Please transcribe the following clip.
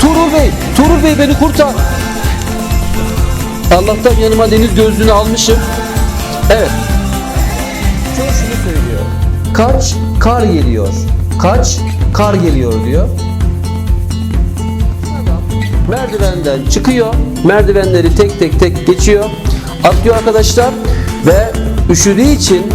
Tuğrul Bey, Tuğrul Bey beni kurtar. Allah'tan yanıma deniz gözlüğünü almışım. Evet. Çoğu şunu söylüyor. Kaç kar geliyor. Kaç kar geliyor diyor. Merdivenden çıkıyor. Merdivenleri tek tek tek geçiyor. Atlıyor arkadaşlar ve üşüdüğü için